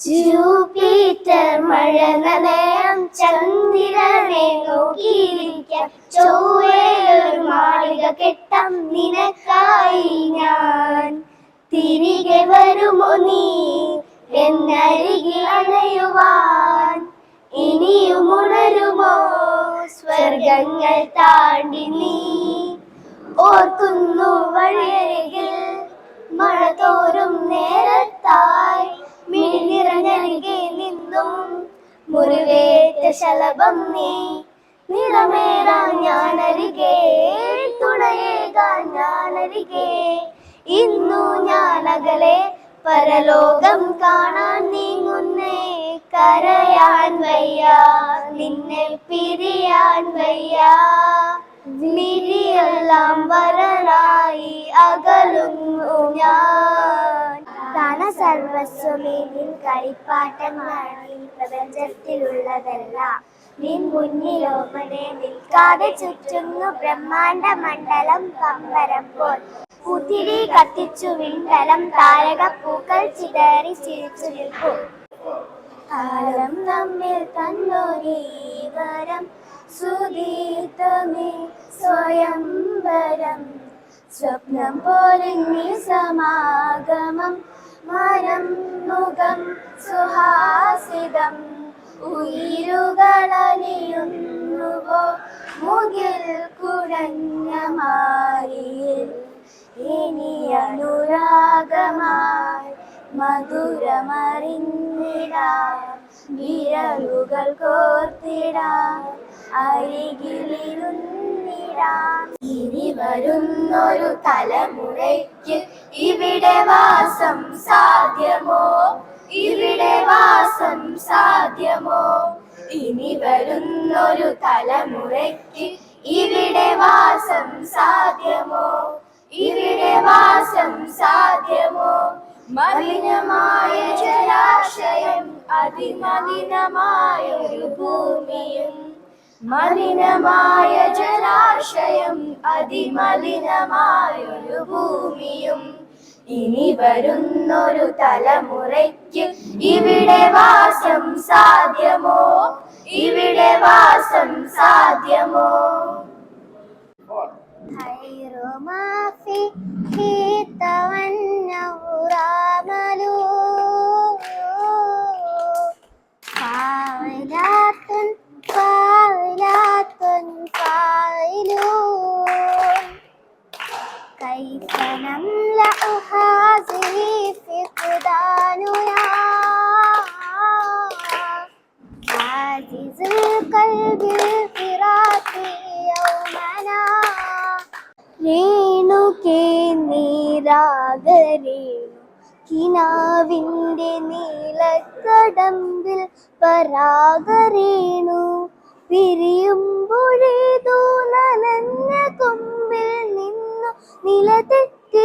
Jupiter മഴ നനയാം ചന്ദ്രനെ നോക്കിയിരിക്കാം. ചൊവ്വയൊരു മാളിക കെട്ടം നിനക്കായി ഞാൻ. തിരികെ വരുമോ നീ? എന്നരികിൽ അണയുവാൻ. ഇനിയും ഉണരുമോ? സ്വർഗങ്ങൾ താണ്ടി നീ ഓർക്കുന്നു വഴിയരികിൽ ശലഭം നീ നിറമേറാൻ ഞാനരികെ തുണയേകാൻ ഞാനരികെ. ഇന്നു ഞാൻ അകലെ പരലോകം കാണാൻ നീങ്ങുന്നേ. കരയാൻ വയ്യ നിന്നെ പിരിയാൻ വയ്യ. വിരിയെല്ലാം വരനായി അകലുന്നു ഞാൻ. താന സർവസ്വമേനിൽ കളിപ്പാട്ടങ്ങളാണ് ഈ പ്രപഞ്ചത്തിലുള്ളതല്ല. നിൻ മുന്നിലോമനെ നിൽക്കാതെ ചുറ്റുന്നു ബ്രഹ്മാണ്ട മണ്ഡലം പമ്പരപ്പോൾ പുതിരി കത്തിച്ചു വിണ്ടലം താരകപ്പൂക്കൾ ചിതറി ചിരിച്ചു നിൽക്കൂ കാലം നമ്മിൽ തന്നൊരീ വരം സുദീർത്തമേ സ്വയംവരം. സ്വപ്നം പോലെ സമാഗമം മരം മുഖം സുഹാസിതം. ഉയിരുകളലിയുന്നുവോ മുകിൽ കുടഞ്ഞ മാറിയിൽ. ഇനി അനുരാഗമായി മധുരമറിഞ്ഞിടാം. വിരലുകൾ കോർത്തിടാം. ഇനി വരുന്നൊരു തലമുറയ്ക്ക് ഇവിടെ വാസം സാധ്യമോ? ഇവിടെ വാസം സാധ്യമോ? ഇനി വരുന്നൊരു തലമുറയ്ക്ക് ഇവിടെ വാസം സാധ്യമോ? ഇവിടെ വാസം സാധ്യമോ? മലിനമായ ജലാശയം അതിമലിനമായ ഒരു ഭൂമിയും മലിനമായ ജലാശയം അതിമലിനമായ ഒരു ഭൂമിയും ഇനി വരുന്നൊരു തലമുറയ്ക്ക് ഇവിടെ വാസം സാധ്യമോ ഇവിടെ വാസം സാധ്യമോ خير ما فيه تونه رامل فاعلات كيف نملأ هذه فقداننا عاجز القلب الفراق يومنا രേണുകേ നീരാഗരേണു കിനാവിൻ്റെ നീലക്കടമ്പിൽ പരാഗരേണു പിരിയുമ്പോഴേതോ നനഞ്ഞ കൊമ്പിൽ നിന്നു നിലതെറ്റി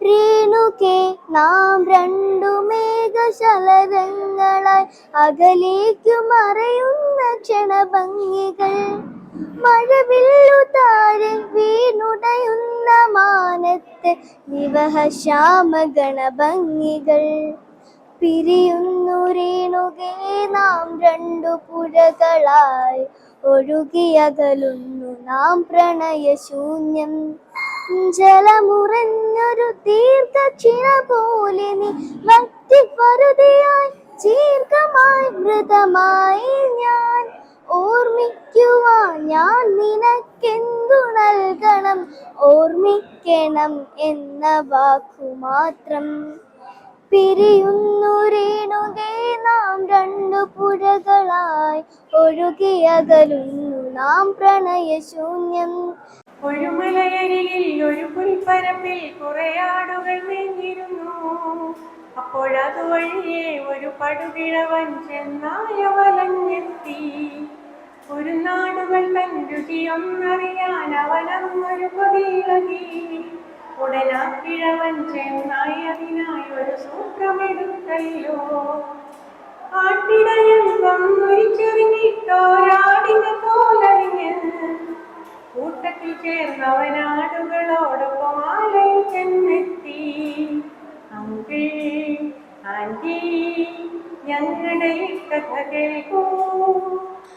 രേണുകെ നാം രണ്ടു മേഘശലരങ്ങളായി അകലേക്കു മറയുന്ന ക്ഷണഭംഗികൾ. മഴവില്ലു താഴെ വീണുടയുന്ന മാനത്ത് വിവഹശ്യാമഗണഭംഗികൾ പിരിയുന്നു രേണുകെ നാം രണ്ടു പുഴകളായി ഒഴുകിയകലുന്നു നാം പ്രണയശൂന്യം ജലമുറഞ്ഞൊരു തീർത്ഥക്ഷിണ പോലെ നീ ഭക്തി പരുതിയായി ദീർഘമായി മൃതമായി ഞാൻ ഓർമ്മിക്കുവാൻ ഞാൻ നിനക്കെന്തു നൽകണം? ഓർമ്മിക്കണം എന്ന വാക്കു മാത്രം. പിരിയുന്നു നാം രണ്ടു പുഴകളായി ഒഴുകിയകലുന്നു നാം പ്രണയശൂന്യം. ഒരു മലയരികിൽ ഒരു പുൽപ്പരപ്പിൽ കുറെ ആടുകൾ മേഞ്ഞിരുന്നു. അപ്പോഴതുവഴിയെ ഒരു പടുകിഴവൻ ചെന്നായ വലഞ്ഞെത്തി. ഒരു നാടുകൾ തൻരുചിയൊന്നറിയാൻ ഒരു കൊതിയിളകി. ഉടനാ കിഴവൻ ചെന്നായി അതിനായി ഒരു സൂത്രമെടുത്തല്ലോ. ആട്ടിടയൻ വന്നൊരിച്ചെറിഞ്ഞിട്ടോരാടിന് തോലറിഞ്ഞ് കൂട്ടത്തിൽ ചേർന്നവനാടുകളോടൊപ്പം ആലയിൽ ചെന്നെത്തി. അങ്കിൾ ആന്റി ഞങ്ങളുടെ കഥ കേൾക്കൂ.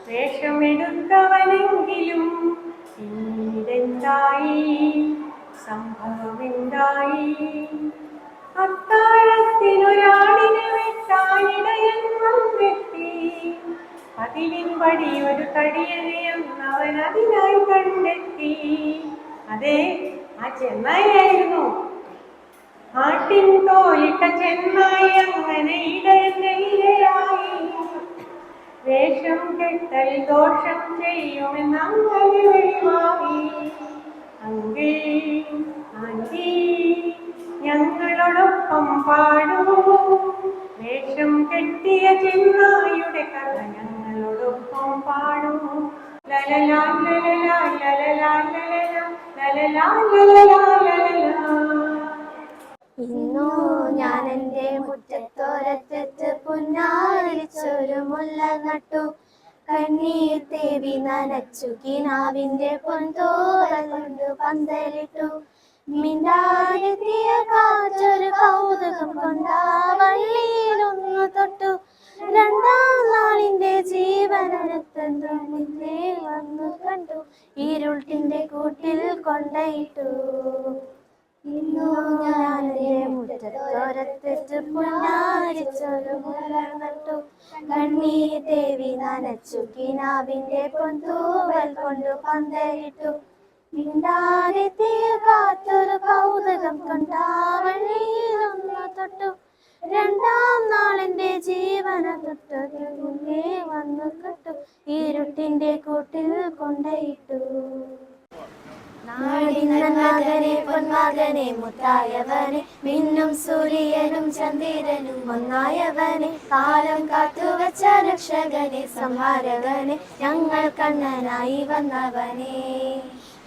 വേഷമെടുത്തവനെങ്കിലും പിന്നീടെന്തായി സംഭവമെന്തായി അത്താഴത്തിനൊരാടിനെ വെട്ടാനിടയൻ വന്നെത്തി. അതിലിൻപടി ഒരു തടിയനെയും അവൻ അതിനായി കണ്ടെത്തി. അതെ ആ ചെന്നായിരുന്നു ആട്ടിൻ തോലിട്ട ചെന്നായി അങ്ങനെ ഇടയന്റെ ഇരയായി വേഷം കെട്ടൽ ദോഷം ചെയ്യുമെന്ന് അങ്ങനെ വെളിവായി. അങ്കിൾ ആന്റി ഞങ്ങളോടൊപ്പം പാടൂ വേഷം കെട്ടിയ ചെന്നായുടെ കഥ ഞങ്ങളോടൊപ്പം പാടൂ ലലലാ ലലലാ ലലലാ ലലലാ ലലലാ ലലലാ ഞാൻ എന്റെ മുറ്റത്തോരത്തെത്ത് പുന്നാരിച്ചൊരു മുല്ല നട്ടു കണ്ണീർ തേവി നനച്ചു. കിനാവിന്റെ പൊൻതോറൽ കൊണ്ട് പന്തലിട്ടു. മിണ്ടാനെത്തിയ കാറ്റൊരു കൗതുകം കൊണ്ടാ വള്ളിയിലൊന്നു തൊട്ടു. രണ്ടാം നാളിന്റെ ജീവനടുത്തെന്തോ മുന്നേ വന്നു കണ്ടു. ഇരുട്ടിന്റെ കൂട്ടിൽ കൊണ്ടയിട്ടു. ഇന്നു കണ്ണീർ ദേവി നനച്ചു. കിനാവിന്റെ പൊന്തൂവൽ കൊണ്ട് പന്തലിട്ടു. മിണ്ടാനെത്തിയ കാത്തൊരു കൗതുകം കൊണ്ടാവള്ളിയിലൊന്നു തൊട്ടു. രണ്ടാം നാളിന്റെ ജീവന തൊട്ടു വന്നു കിട്ടു. ഇരുട്ടിന്റെ കൂട്ടിൽ കൊണ്ടയിട്ടു. നാടിനകനെ പൊന്മകനെ മുത്തായവനെ മിന്നും സൂര്യനും ചന്ദ്രനും ഒന്നായവനെ കാലം കാത്തുവച്ച രക്ഷകനെ സംഹാരകനെ ഞങ്ങൾ കണ്ണനായി വന്നവനെ.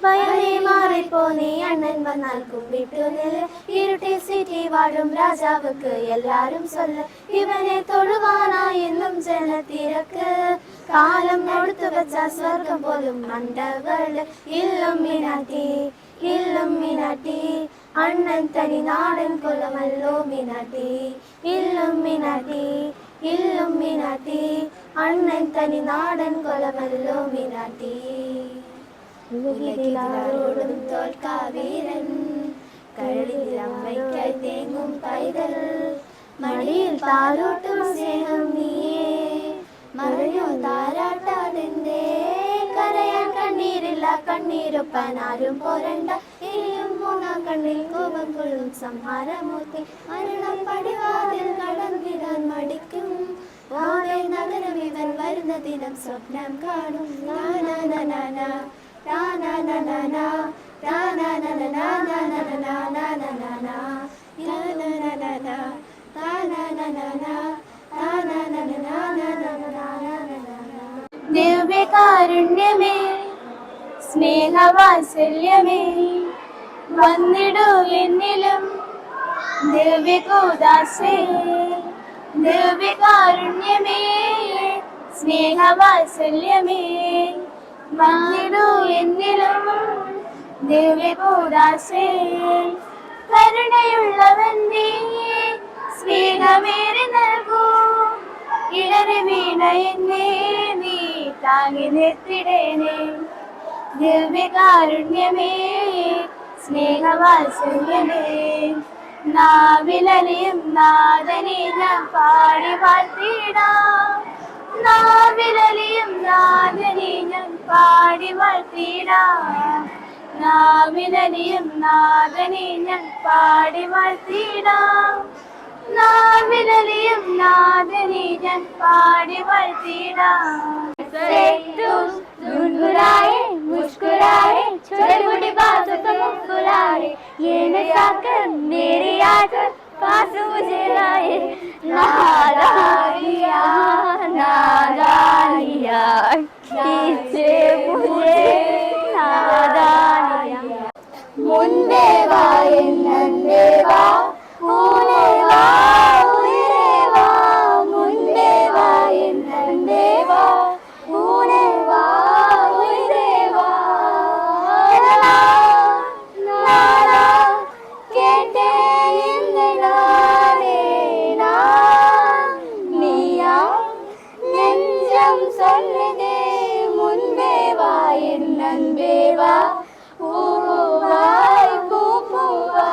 ഭയമേ മാറിപ്പോ നീ അണ്ണൻ വന്നാൽ കുമ്പിട്ടു നില ഇരുട്ടി സിറ്റി വാഴും രാജാവുക്ക് എല്ലാരും ചൊല്ല ഇവനെ തൊഴുവാനായി എന്നും ജനത്തിരക്ക് കാലം കൊടുത്തു വെച്ച സ്വർഗം പോലും മണ്ടകള് ഇല്ലും മിനാട്ടി ഇല്ലും മിനാട്ടി അണ്ണൻ തനി നാടൻ കുലമല്ലോ മിനാട്ടി ഇല്ലും മിനാട്ടി ഇല്ലും മിനാട്ടി അണ്ണൻ തനി നാടൻ കുലമല്ലോ മിനാട്ടി ഉലകിലാരോടും തോൽക്കാവീരൻ. അമ്മയ്ക്കായി തേങ്ങും പൈതൽ. മടിയിൽ താരോട്ടും സ്നേഹം നീയേ. മറഞ്ഞോ താരാട്ടാതെന്തേ. കരയാൻ കണ്ണീരില്ല കണ്ണീരൊപ്പാൻ ആരും പോരണ്ട. ഇനിയും മൂന്നാം കണ്ണിൽ കോപം കൊള്ളും സംഹാരമൂർത്തി. മരണം പടിവാതിൽ കടന്നിടാൻ മടിക്കും. വാഴ നഗരം ഇവൻ വരുന്ന ദിനം സ്വപ്നം കാണും. നാനാ നാനാനാനാ, ദിവ്യകാരുണ്യമേ സ്നേഹവാത്സല്യമേ വന്നിടൂ എന്നിലും ദിവ്യകൂദാസേ ദിവ്യകാരുണ്യമേ സ്നേഹവാത്സല്യമേ വന്നിടൂ എന്നിലും ദിവ്യകൂദാസേ കരുണയുള്ളവന്റെ സ്നേഹമേറി നൽകൂ. ഇടറി വീണ എന്നെ നീ താങ്ങി നിർത്തിടേനേ ദിവ്യകാരുണ്യമേ സ്നേഹവാത്സല്യമേ. നാവിലലിയും നാദനെ ഞാൻ പാടി വാഴ്ത്തിടാം. നാവിലലിയും നാദനെ ഞാൻ പാടി വാഴ്ത്തിടാം നാവിലലിയും നാദനെ ഞാൻ പാടി വാഴ്ത്തിടാം നാവിലലിയും നാദനെ ഞാൻ പാടി വാഴ്ത്തിടാം मुस्कुराए मुस्कुराए छोटे मोटे बातों पे मुस्कुराए ये न चाहकर मेरी आदत पास मुझे लाए नारानिया नारानिया कीजे मुझे नारानिया मुन्ने वा इन नन्ने वा என் அன்பே வா പൂവായി പൂപ്പൂവാ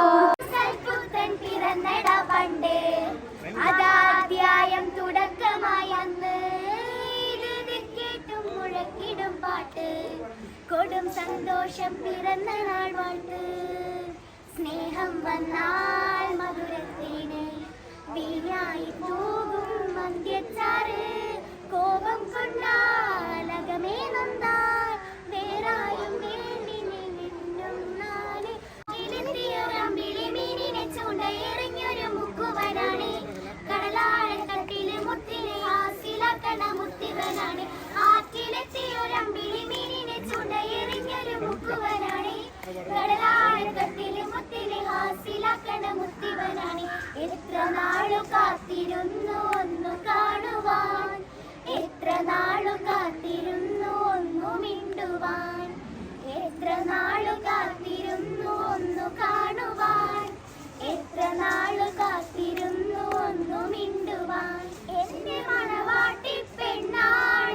പുത്തൻ പിറന്നട പണ്ട് അതാധ്യായം തുടക്കമായി അന്ന് ഇത് കേട്ടും മുഴക്കിടും പാട്ട് കൊടും സന്തോഷം പിറന്ന നാൾ വാട്ട് സ്നേഹം വന്നാൽ മധുരത്തിന് കടലാഴക്കത്തിൽ മുത്തിനെ ഹാസിലാക്കണ മുത്തിവനാണ്. എത്ര നാളു കാത്തിരുന്നു ഒന്നു കാണുവാൻ. എത്ര നാളു കാത്തിരുന്നു ഒന്നു മിണ്ടുവാൻ. എത്ര നാളു കാത്തിരുന്നു ഒന്നു കാണുവാൻ. എത്ര നാളു കാത്തിരുന്നു ഒന്നു മിണ്ടുവാൻ. എന്റെ മണവാട്ടി പെണ്ണാണ്.